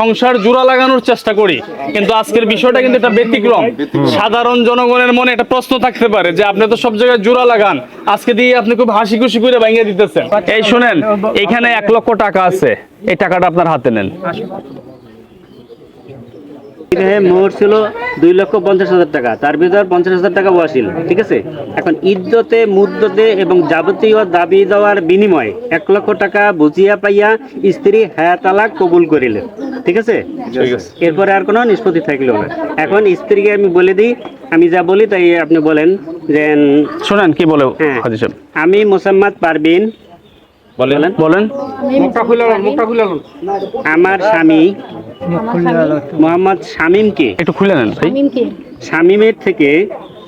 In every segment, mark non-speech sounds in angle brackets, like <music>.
সংসার জোড়া লাগানোর চেষ্টা করি। কিন্তু আজকের বিষয়টা কিন্তু একটা ব্যতিক্রম। সাধারণ জনগণের মনে একটা প্রশ্ন থাকতে পারে যে আপনি তো সব জায়গায় জোড়া লাগান। আজকে দিয়ে আপনি খুব হাসি খুশি করে ভেঙে দিতেছেন। এই শুনেন এখানে এক লক্ষ টাকা আছে। এই টাকাটা আপনার হাতে নেন। মোহর ছিল দুই লক্ষ পঞ্চাশ হাজার টাকা। তার ভিতর পঞ্চাশ হাজার টাকা ওয়াসিল ঠিক আছে? এখন ইদ্যতে মুদ্দতে এবং যাবতীয় দাবি দেওয়ার বিনিময়ে এক লক্ষ টাকা বুঝিয়া পাইয়া স্ত্রী হ্যাঁ তালাক কবুল করিলেন। ঠিক আছে? এরপরে আর কোনো নিষ্পত্তি থাকল না। এখন স্ত্রীকে আমি বলে দিই আমি যা বলি তাই আপনি বলেন যে শুনেন কি বলে হ্যাঁ। আমি মোসাম্মদ পারবিন বলেন। বলেন। আমার স্বামী মোহাম্মদ শামীমকে। একটু খুলে নেন শামীমের থেকে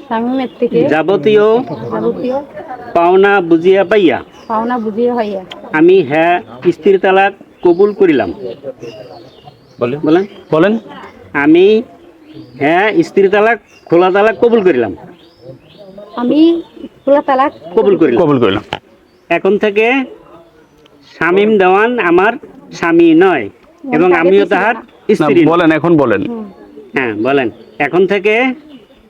শামিমের থেকে যাবতীয় যাবতীয় পাওনা বুঝিয়া পাইয়া পাওনা বুঝিয়ে হইয়া আমি হ্যাঁ স্ত্রী তালাক কবুল করিলাম। বলেন। বলেন। বলেন। আমি হ্যাঁ স্ত্রী তালাক খোলা তালাক কবুল করিলাম। আমি খোলা তালাক কবুল করিলাম। কবুল করলাম। এখন থেকে শামীম দেওয়ান আমার স্বামী নয় এবং আমিও তাহার স্ত্রী বলেন এখন বলেন। হ্যাঁ বলেন। এখন থেকে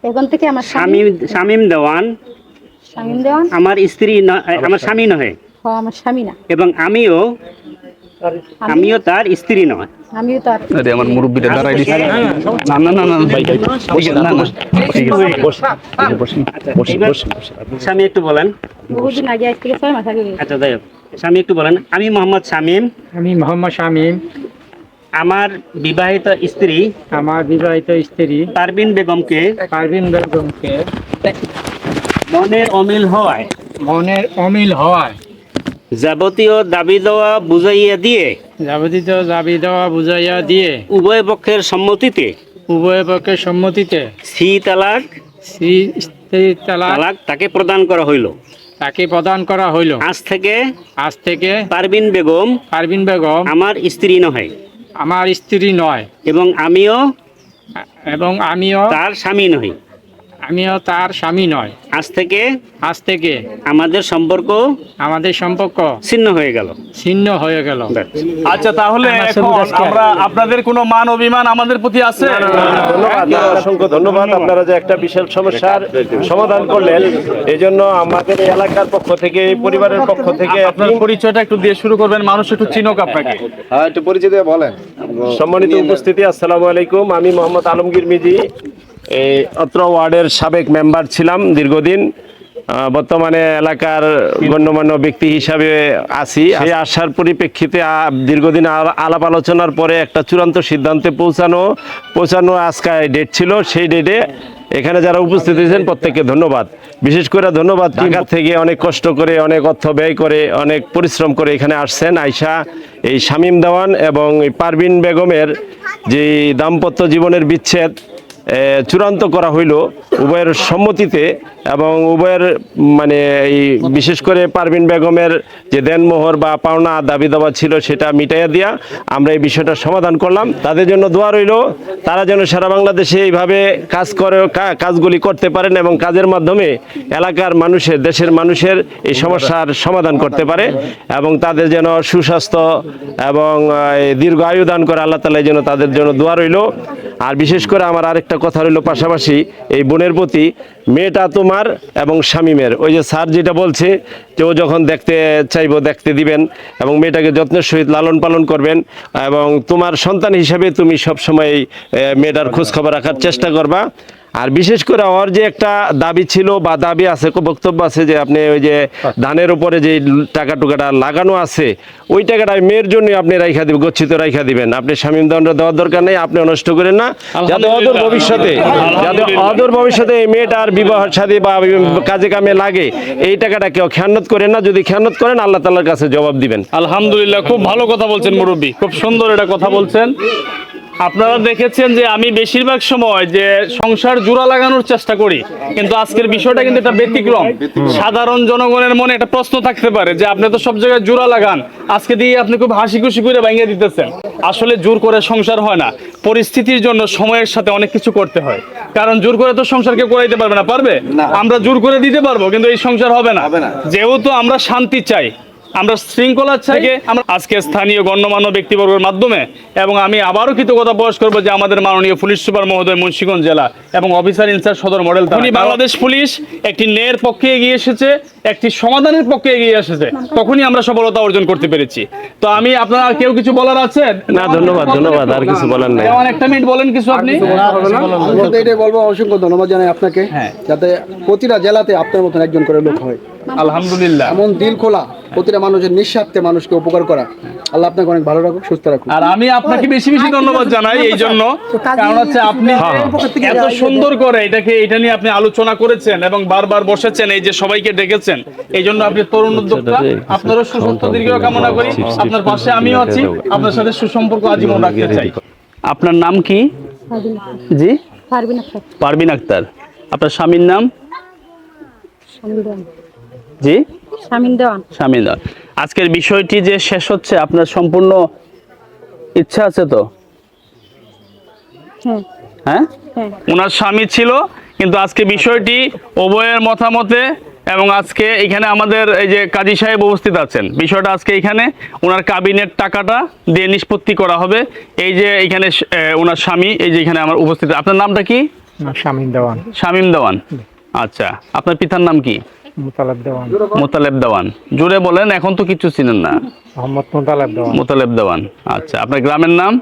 এখন থেকে আমার স্বামী শামীম শামীম দেওয়ান শামিম দেওয়ান? আমার স্ত্রী আমার স্বামী। নয় আমার স্বামী না। এবং আমিও আমি আমিও তার স্ত্রী নয় আমিও তার আরে আমার মুরব্বিটা দাঁড়াই দিচ্ছে না না না না ভাই ভাই আছে, না না ঠিক আছে বসেন বসেন বসেন বসেন স্বামী একটু বলেন বহুদিন আগে আগে গেছে। আচ্ছা যাই হোক স্বামী একটু বলেন আমি মোহাম্মদ শামীম আমি মোহাম্মদ শামীম আমার বিবাহিত স্ত্রী আমার বিবাহিত স্ত্রী পারবিন বেগমকে পারভিন বেগমকে মনের অমিল হওয়ায় মনের অমিল হওয়ায় যাবতীয় দাবি দেওয়া বুঝাইয়া দিয়ে যাবতীয় দাবি দেওয়া বুঝাইয়া দিয়ে উভয় পক্ষের সম্মতিতে উভয় পক্ষের সম্মতিতে সি তালাক স্ত্রী তালাক তাকে প্রদান করা হইল। তাকে প্রদান করা হইল। আজ থেকে আজ থেকে পারবিন বেগম পারভিন বেগম আমার স্ত্রী নয় আমার স্ত্রী নয়। এবং আমিও এবং আমিও তার স্বামী নই আমিও তার স্বামী নয়। আজ থেকে আজ থেকে আমাদের সম্পর্ক আমাদের সম্পর্ক ছিন্ন হয়ে গেল। ছিন্ন হয়ে গেল। আচ্ছা তাহলে এখন আমরা আপনাদের কোনো মান অভিমান আমাদের প্রতি আছে? অসংখ্য ধন্যবাদ। আপনারা যে একটা বিশাল সমস্যার সমাধান করলেন এই জন্য আমাদের এলাকার পক্ষ থেকে পরিবারের পক্ষ থেকে আপনার পরিচয়টা একটু দিয়ে শুরু করবেন মানুষ একটু চিনক আপনাকে। হ্যাঁ একটু পরিচিত বলেন। সম্মানিত উপস্থিতি আসসালামু আলাইকুম। আমি মোহাম্মদ আলমগীর মিজি। এই অত্র ওয়ার্ডের সাবেক মেম্বার ছিলাম দীর্ঘদিন। বর্তমানে এলাকার গণ্যমান্য ব্যক্তি হিসাবে আছি। সেই আসার পরিপ্রেক্ষিতে দীর্ঘদিন আলা- আলাপ আলোচনার পরে একটা চূড়ান্ত সিদ্ধান্তে পৌঁছানো পৌঁছানো আজকে ডেট ছিল। সেই ডেটে এখানে যারা উপস্থিত হয়েছেন প্রত্যেককে ধন্যবাদ। বিশেষ করে ধন্যবাদ ঢাকা থেকে অনেক কষ্ট করে অনেক অর্থ ব্যয় করে অনেক পরিশ্রম করে এখানে আসছেন আয়সা এই শামীম দেওয়ান এবং এই পারভিন বেগমের যে দাম্পত্য জীবনের বিচ্ছেদ চূড়ান্ত করা হইল উভয়ের সম্মতিতে এবং উভয়ের মানে এই বিশেষ করে পারভিন বেগমের যে দেনমোহর বা পাওনা দাবি দাবা ছিল সেটা মিটাইয়া দিয়া আমরা এই বিষয়টা সমাধান করলাম। তাদের জন্য দোয়া রইল, তারা যেন সারা বাংলাদেশে এইভাবে কাজ করে কাজগুলি করতে পারেন এবং কাজের মাধ্যমে এলাকার মানুষের, দেশের মানুষের এই সমস্যার সমাধান করতে পারে এবং তাদের যেন সুস্বাস্থ্য এবং দীর্ঘ আয়ু দান করে আল্লাহ তালা যেন তাদের জন্য দোয়া রইল। আর বিশেষ করে আমার আরেকটা কথা রইল পাশাপাশি, এই বোনের প্রতি মেয়েটা তোমার এবং স্বামীমের ওই যে স্যার যেটা বলছে, যে ও যখন দেখতে চাইব দেখতে দিবেন এবং মেয়েটাকে যত্নের সহিত লালন পালন করবেন এবং তোমার সন্তান হিসাবে তুমি সবসময় মেয়েটার খোঁজখবর রাখার চেষ্টা করবা। আর বিশেষ করে ওর যে একটা দাবি ছিল বা দাবি আছে বক্তব্য আছে যে আপনি ওই যে ধানের উপরে যে টাকা টুকাটা লাগানো আছে ওই টাকাটা মেয়ের জন্য আপনি রাইখা দিবেন গচ্ছিত রাইখা দিবেন। আপনি স্বামীম দণ্ড দেওয়ার দরকার নেই আপনি নষ্ট করেন না। যাতে অদূর ভবিষ্যতে যাতে অদূর ভবিষ্যতে এই মেয়েটার বিবাহ সাথে বা কাজে কামে লাগে এই টাকাটা কেউ খেয়ানত করেন না। যদি খেয়ানত করেন আল্লাহ তালার কাছে জবাব দিবেন। আলহামদুলিল্লাহ খুব ভালো কথা বলছেন মুরব্বী খুব সুন্দর এটা কথা বলছেন। আপনারা দেখেছেন যে আমি বেশিরভাগ সময় যে সংসার জোড়া লাগানোর চেষ্টা করি কিন্তু আজকের বিষয়টা কিন্তু একটা ব্যতিক্রম। সাধারণ জনগণের মনে একটা প্রশ্ন থাকতে পারে যে আপনি তো সব জায়গায় জোড়া লাগান আজকে দিয়ে আপনি খুব হাসি খুশি করে ভেঙে দিতেছেন। আসলে জোর করে সংসার হয় না পরিস্থিতির জন্য সময়ের সাথে অনেক কিছু করতে হয়। কারণ জোর করে তো সংসার কেউ করাইতে পারবে না পারবে? আমরা জোর করে দিতে পারব কিন্তু এই সংসার হবে না। যেহেতু আমরা শান্তি চাই আমরা শৃঙ্খলা চাই আমরা আজকে স্থানীয় গণ্যমান্য ব্যক্তিবর্গের মাধ্যমে এবং আমি আবারও কৃতজ্ঞতা প্রকাশ করব যে আমাদের মাননীয় পুলিশ সুপার মহোদয় মুন্সিগঞ্জ জেলা এবং অফিসার ইনচার্জ সদর মডেল উনি বাংলাদেশ পুলিশ একটি ন্যায়ের পক্ষে এগিয়ে এসেছে একটি সমাধানের পক্ষে এগিয়ে এসেছে। তখনই আমরা সফলতা অর্জন করতে পেরেছি। তো আমি আপনারা কেউ কিছু বলার আছে? না ধন্যবাদ ধন্যবাদ আর কিছু বলার নাই। একটা মিনিট বলেন কিছু আপনি। এটাই বলব অসংখ্য ধন্যবাদ জানাই আপনাকে হ্যাঁ। যাতে প্রতিটা জেলাতে আপনার মতন একজন করে লোক হয়। আলহামদুলিল্লাহ। এমন দিল খোলা প্রতিটা মানুষের নিঃস্বার্থে মানুষকে উপকার করা। আল্লাহ আপনাকে অনেক ভালো রাখুক সুস্থ রাখুক। আর আমি আপনাকে বেশি বেশি ধন্যবাদ জানাই এই জন্য। কারণ হচ্ছে আপনি এত সুন্দর করে এটাকে এটা নিয়ে আপনি আলোচনা করেছেন এবং বারবার বসেছেন এই যে সবাইকে ডেকেছেন এই জন্য আপনি তরুণ উদ্যোক্তা আপনারও সুস্বাস্থ্য দীর্ঘ কামনা করি। আপনার পাশে আমিও আছি আপনার সাথে সুসম্পর্ক আজীবন রাখতে চাই। আপনার নাম কি? জি? পারবিন আক্তার। পারবিন আক্তার। আপনার স্বামীর নাম? জি? শামিন দেওয়ান। স্বামীর নাম আজকের বিষয়টি যে শেষ হচ্ছে আপনার সম্পূর্ণ ইচ্ছা আছে তো? হ্যাঁ। হ্যাঁ? হ্যাঁ। ওনার স্বামী ছিল কিন্তু আজকে বিষয়টি উভয়ের মতামতে এবং আজকে এখানে আমাদের এই যে কাজী সাহেব উপস্থিত আছেন বিষয়টা আজকে এখানে ওনার কাবিনের টাকাটা দিয়ে নিষ্পত্তি করা হবে। এই যে এখানে ওনার স্বামী এই যে এখানে আমার উপস্থিত। আপনার নামটা কি? স্বামীন দেওয়ান। শামীম দেওয়ান। আচ্ছা আপনার পিতার নাম কি? মোতালেব দেওয়ান। জুড়ে বলেন এখন তো কিছু চিনেন না। মোহাম্মদ মোতালেব দেওয়ান। মোতালেব দেওয়ান। আচ্ছা আপনার গ্রামের নাম?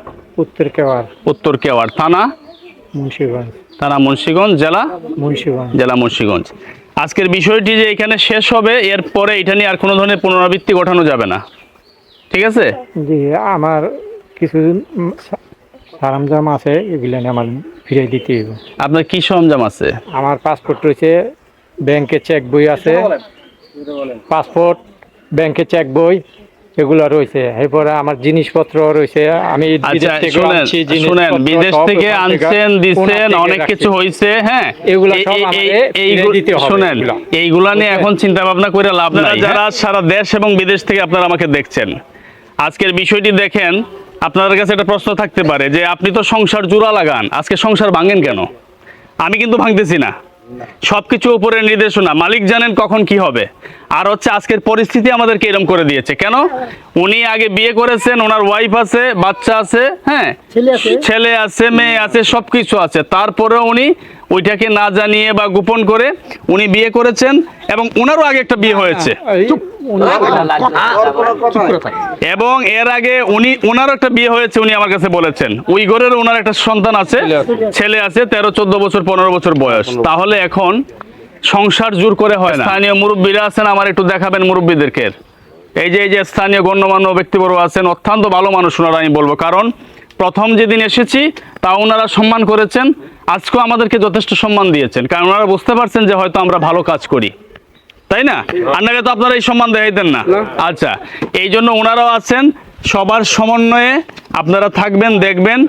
উত্তর কেওয়ার। উত্তর কেওয়ার। থানা? মুন্সিগঞ্জ। থানা মুন্সিগঞ্জ জেলা? মুন্সিগঞ্জ। জেলা মুন্সিগঞ্জ। আজকের বিষয়টি যে এখানে শেষ হবে এরপরে এটা নিয়ে আর কোনো ধরনের পুনরাবৃত্তি ঘটানো যাবে না। ঠিক আছে? জি আমার কিছু সারামজাম আছে এগুলো আমার ফিরিয়ে দিতে হইব। আপনার কি সরঞ্জাম আছে? আমার পাসপোর্ট রয়েছে ব্যাংকে চেক বই আছে। পাসপোর্ট ব্যাংকে চেক বই এগুলো রয়েছে। এরপরে আমার জিনিসপত্র রয়েছে। আমি বিদেশ আচ্ছা থেকে আনছি শুনেন বিদেশ থেকে আনছেন দিচ্ছেন অনেক কিছু। হয়েছে হ্যাঁ? এগুলা সব দিতে হবে শুনেন এইগুলা নিয়ে এখন চিন্তা ভাবনা করে লাভ নাই যারা সারা দেশ এবং বিদেশ থেকে আপনারা আমাকে দেখছেন আজকের বিষয়টি দেখেন আপনাদের কাছে একটা প্রশ্ন থাকতে পারে যে আপনি তো সংসার জোড়া লাগান আজকে সংসার ভাঙেন কেন? আমি কিন্তু ভাঙতেছি না। সবকিছু উপরে নির্দেশনা। মালিক জানেন কখন কি হবে। আর হচ্ছে আজকের পরিস্থিতি আমাদেরকে এরম করে দিয়েছে। কেন? উনি আগে বিয়ে করেছেন ওনার ওয়াইফ আছে বাচ্চা আছে হ্যাঁ? ছেলে আছে। মেয়ে আছে সবকিছু আছে। তারপরে উনি ওইটাকে না জানিয়ে বা গোপন করে উনি বিয়ে করেছেন এবং ওনারও আগে একটা বিয়ে হয়েছে। এবং এর আগে উনি ওনারও একটা বিয়ে হয়েছে উনি আমার কাছে বলেছেন। ওই ঘরের ওনার একটা সন্তান আছে ছেলে আছে। তেরো চোদ্দ বছর পনেরো বছর বয়স। তাহলে এখন সংসার জোর করে হয় না। স্থানীয় মুরব্বীরা আছেন আমার একটু দেখাবেন মুরব্বীদেরকে। এই যে এই যে স্থানীয় গণ্যমান্য ব্যক্তিবর্গ আছেন অত্যন্ত ভালো মানুষ ওনারা আমি বলব। কারণ প্রথম যেদিন এসেছি তা ওনারা সম্মান করেছেন। আজকেও আমাদেরকে যথেষ্ট সম্মান দিয়েছেন। কারণ ওনারা বুঝতে পারছেন যে হয়তো আমরা ভালো কাজ করি। তাই না? আপনাকে তো আপনারা এই সম্মান দেখাইতেন না। আচ্ছা এই জন্য ওনারাও আছেন। সবার সমন্বয়ে আপনারা থাকবেন দেখবেন।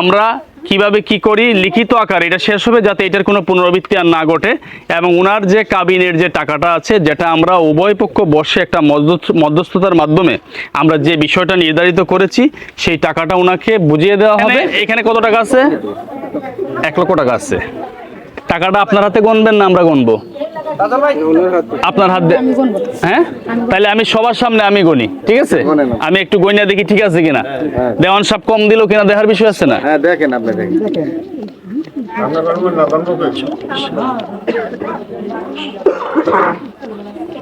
আমরা কীভাবে কি করি? লিখিত আকারে। এটা শেষ হবে যাতে এটার কোনো পুনরাবৃত্তি আর না ঘটে। এবং ওনার যে কাবিনের যে টাকাটা আছে যেটা আমরা উভয় পক্ষ বসে একটা মধ্য- মধ্যস্থতার মাধ্যমে আমরা যে বিষয়টা নির্ধারিত করেছি সেই টাকাটা ওনাকে বুঝিয়ে দেওয়া হবে। এখানে কত টাকা আছে? এক লক্ষ টাকা আছে। টাকাটা আপনার হাতে গণবেন না আমরা গণবো? আপনার হাত হ্যাঁ? তাহলে আমি সবার সামনে আমি গনি ঠিক আছে? আমি একটু গইনা দেখি ঠিক আছে কিনা? দেওয়ান সাপ কম দিল কিনা দেখার বিষয় আছে না? হ্যাঁ দেখেন আপনি দেখেন। ওই <laughs>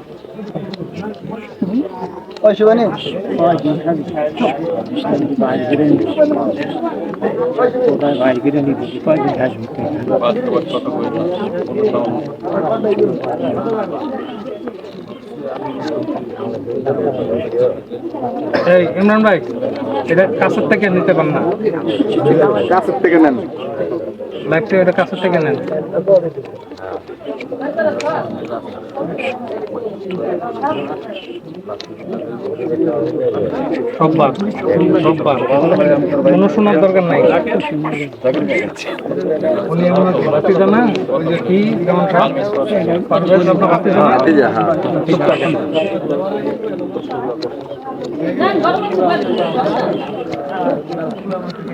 শিবানী এই ইমরান ভাই এটা কাছের থেকে নিতে পার না। কাছের থেকে নেন। লাইফটা এটা কাছের থেকে নেন সববার সববার কোনো শোনার দরকার নাই। উনি এমন আছে ভাতিজা না? ওই যে কি? যেমন আপনার ভাতিজা না? চুপ থাকেন।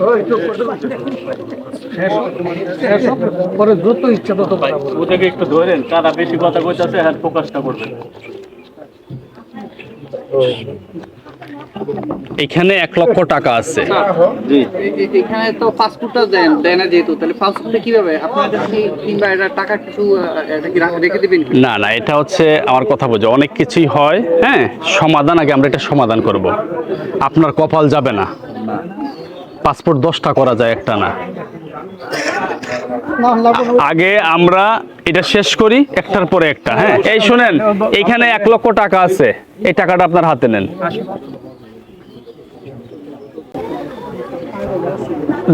Oi, tu, tu, tu, tu. পরে দ্রুত ইচ্ছা তত ওটাকে একটু ধরেন কারা বেশি কথা কইতাছে হ্যাঁ ফোকাসটা করবেন এখানে এক লক্ষ টাকা আছে। এখানে তো পাসপোর্টটা দেন দেয় না যেহেতু তাহলে পাসপোর্টটা কীভাবে? আপনাদের কি কিংবা এটা টাকা কিছু আহ, এটা কি রা- রেখে দিবেন? না না এটা হচ্ছে আমার কথা বোঝো। অনেক কিছুই হয় হ্যাঁ? সমাধান আগে আমরা এটা সমাধান করব। আপনার কপাল যাবে না। পাসপোর্ট দশটা করা যায় একটা না। আগে আমরা এটা শেষ করি, একটার পরে একটা হ্যাঁ? এই শুনেন, এখানে এক লক্ষ টাকা আছে, এই টাকাটা আপনার হাতে নেন।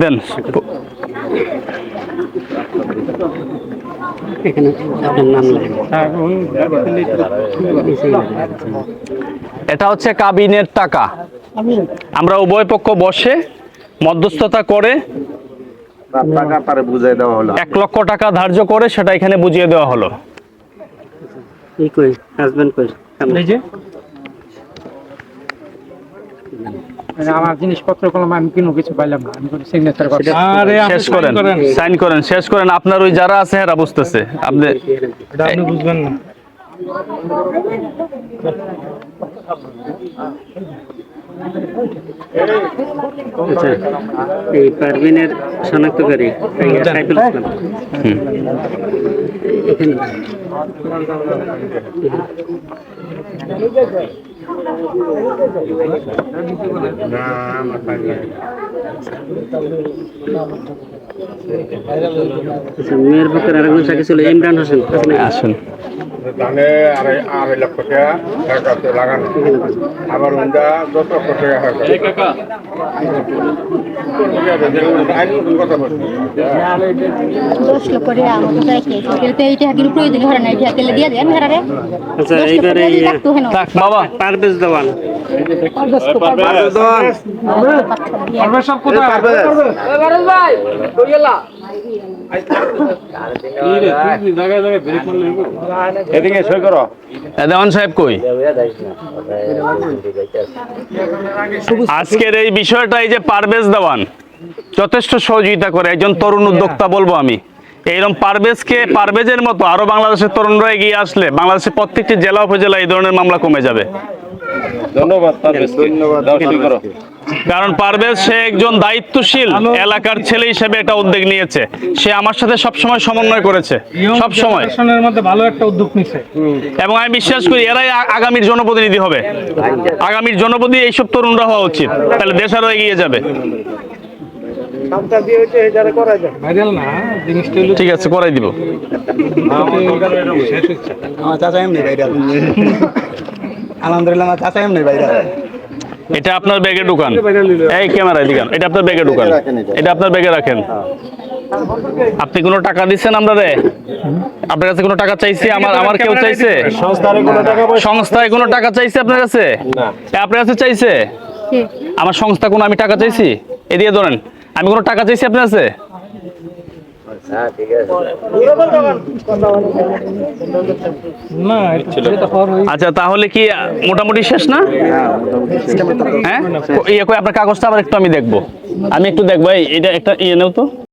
দেন। এটা হচ্ছে কাবিনের টাকা। আমরা উভয় পক্ষ বসে মধ্যস্থতা করে টাকা তারে বুঝাই দেওয়া হলো। এক লক্ষ টাকা ধার্য করে সেটা এখানে বুঝিয়ে দেওয়া হলো। এই কই হাজবেন্ড কই। এই যে। মানে আমার জিনিসপত্র আমি কোনো কিছু পাইলাম না। আমি কোনো সিগনেচার করতে আরে শেষ করেন সাইন করেন শেষ করেন। আপনার ওই যারা আছে এরা বুঝতেছে। আপনি আপনি বুঝবেন না। আচ্ছা এই পারভিনের শনাক্তকারী সাইফুল ইসলাম। এখানে। মেয়ের পক্ষের আরেকজন সাথে ছিল ইমরান হোসেন। আসুন। ধানে আড়াই আড়াই লক্ষ টাকা লাগানো। আবার উন্ডা দশ লক্ষ টাকা হয় হয় আচ্ছা এইবারে বাবা। পারভেজ দেওয়ান। আজকের এই বিষয়টা এই যে পারভেজ দেওয়ান যথেষ্ট সহযোগিতা করে একজন তরুণ উদ্যোক্তা বলব আমি। এইরকম পারভেজকে পারভেজের মতো আরও বাংলাদেশের তরুণরা এগিয়ে আসলে বাংলাদেশের প্রত্যেকটি জেলা উপজেলা এই ধরনের মামলা কমে যাবে। ধন্যবাদ ধন্যবাদ কারণ পারভেজ সে একজন দায়িত্বশীল এলাকার ছেলে হিসেবে এটা উদ্যোগ নিয়েছে। সে আমার সাথে সবসময় সমন্বয় করেছে সব সময় মধ্যে ভালো একটা উদ্যোগ নিছে। এবং আমি বিশ্বাস করি এরাই আগামীর জনপ্রতিনিধি হবে। আগামীর জনপ্রতিনিধি এইসব তরুণরা হওয়া উচিত। তাহলে দেশ আরও এগিয়ে যাবে। ভাইরাল না জিনিসটা হলো ঠিক আছে করাই দিব। চাচা এমনি ভাইরাল। আলহামদুলিল্লাহ আমার চাচা এমনি ভাইরাল এটা আপনার ব্যাগে ঢুকান। এই ক্যামেরায় দিকান এটা আপনার ব্যাগে ঢুকান। এটা। আপনার ব্যাগে রাখেন। আপনি কোনো টাকা দিচ্ছেন আমরা? রে আপনার কাছে কোনো টাকা চাইছি? আমার আমার কেউ চাইছে? সংস্থায় কোনো টাকা চাইছে আপনার কাছে? আপনার কাছে চাইছে? আমার সংস্থা কোনো আমি টাকা চাইছি? এদিকে ধরেন। আমি কোনো টাকা চাইছি আপনার কাছে না এটা হওয়ার ওই আচ্ছা তাহলে কি মোটামুটি শেষ না? হ্যাঁ? ইয়ে আপনার কাগজটা আবার একটু আমি দেখব। আমি একটু দেখব এটা একটা ইয়ে নেও তো।